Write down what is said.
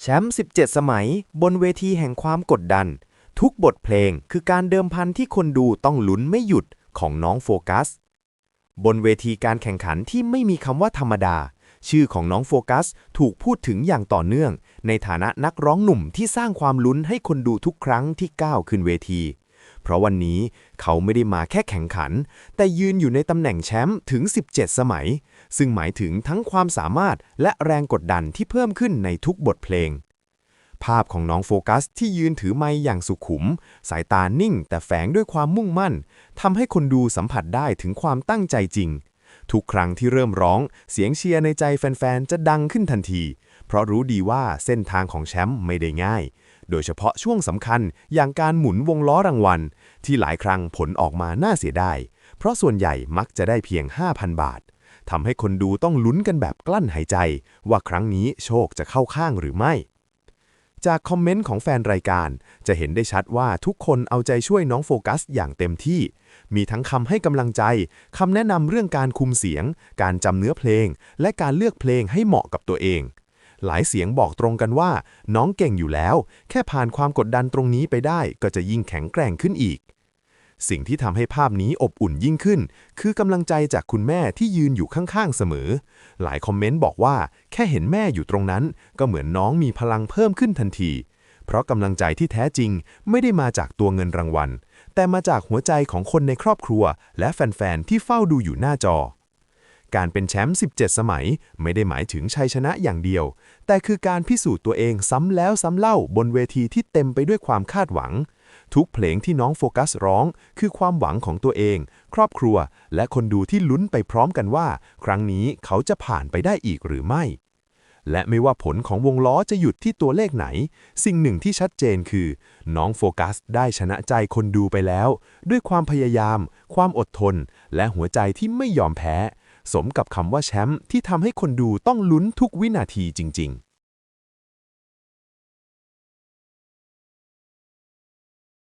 แชมป์ 17 สมัย บนเวทีแห่งความกดดัน ทุกบทเพลงคือการเดิมพันที่คนดูต้องลุ้นไม่หยุดของน้องโฟกัส บนเวทีการแข่งขันที่ไม่มีคำว่าธรรมดา ชื่อของน้องโฟกัสถูกพูดถึงอย่างต่อเนื่อง ในฐานะนักร้องหนุ่มที่สร้างความลุ้นให้คนดูทุกครั้งที่ก้าวขึ้นเวที เพราะวันนี้เขาไม่ได้มาแค่แข่งขัน แต่ยืนอยู่ในตำแหน่งแชมป์ถึง 17 สมัย ซึ่งหมายถึงทั้งความสามารถและแรงกดดันที่เพิ่มขึ้นในทุกบทเพลง ภาพของน้องโฟกัสที่ยืนถือไมค์อย่างสุขุม สายตานิ่ง แต่แฝงด้วยความมุ่งมั่นทำให้คนดูสัมผัสได้ถึงความตั้งใจจริง ทุกครั้งที่เริ่มร้อง เสียงเชียร์ในใจแฟนๆจะดังขึ้นทันที เพราะรู้ดีว่าเส้นทางของแชมป์ไม่ได้ง่าย โดยเฉพาะช่วงสำคัญอย่างการหมุนวงล้อรางวัล ที่หลายครั้งผลออกมาน่าเสียดาย เพราะส่วนใหญ่มักจะได้เพียง 5,000 บาททำให้คนดูต้องลุ้นกันแบบกลั้นหายใจ ว่าครั้งนี้โชคจะเข้าข้างหรือไม่ จากคอมเมนต์ของแฟนรายการจะเห็นได้ชัดว่าทุกคนเอาใจช่วยน้องโฟกัสอย่างเต็มที่ มีทั้งคำให้กำลังใจคำแนะนำเรื่องการคุมเสียง การจำเนื้อเพลง และการเลือกเพลงให้เหมาะกับตัวเอง หลายเสียงบอกตรงกันว่า น้องเก่งอยู่แล้ว แค่ผ่านความกดดันตรงนี้ไปได้ ก็จะยิ่งแข็งแกร่งขึ้นอีก สิ่งที่ทำให้ภาพนี้อบอุ่นยิ่งขึ้น คือกำลังใจจากคุณแม่ที่ยืนอยู่ข้างๆเสมอ หลายคอมเมนต์บอกว่า แค่เห็นแม่อยู่ตรงนั้น ก็เหมือนน้องมีพลังเพิ่มขึ้นทันที เพราะกำลังใจที่แท้จริงไม่ได้มาจากตัวเงินรางวัล แต่มาจากหัวใจของคนในครอบครัว และแฟนๆที่เฝ้าดูอยู่หน้าจอ การเป็นแชมป์17 สมัย ไม่ได้หมายถึงชัยชนะอย่างเดียว แต่คือการพิสูจน์ตัวเองซ้ำแล้วซ้ำเล่าบนเวทีที่เต็มไปด้วยความคาดหวัง ทุกเพลงที่น้องโฟกัสร้อง คือความหวังของตัวเอง ครอบครัว และคนดูที่ลุ้นไปพร้อมกันว่า ครั้งนี้เขาจะผ่านไปได้อีกหรือไม่และไม่ว่าผลของวงล้อจะหยุดที่ตัวเลขไหน สิ่งหนึ่งที่ชัดเจนคือ น้องโฟกัสได้ชนะใจคนดูไปแล้ว ด้วยความพยายาม ความอดทน และหัวใจที่ไม่ยอมแพ้ สมกับคำว่าแชมป์ที่ทำให้คนดูต้องลุ้นทุกวินาทีจริง ๆ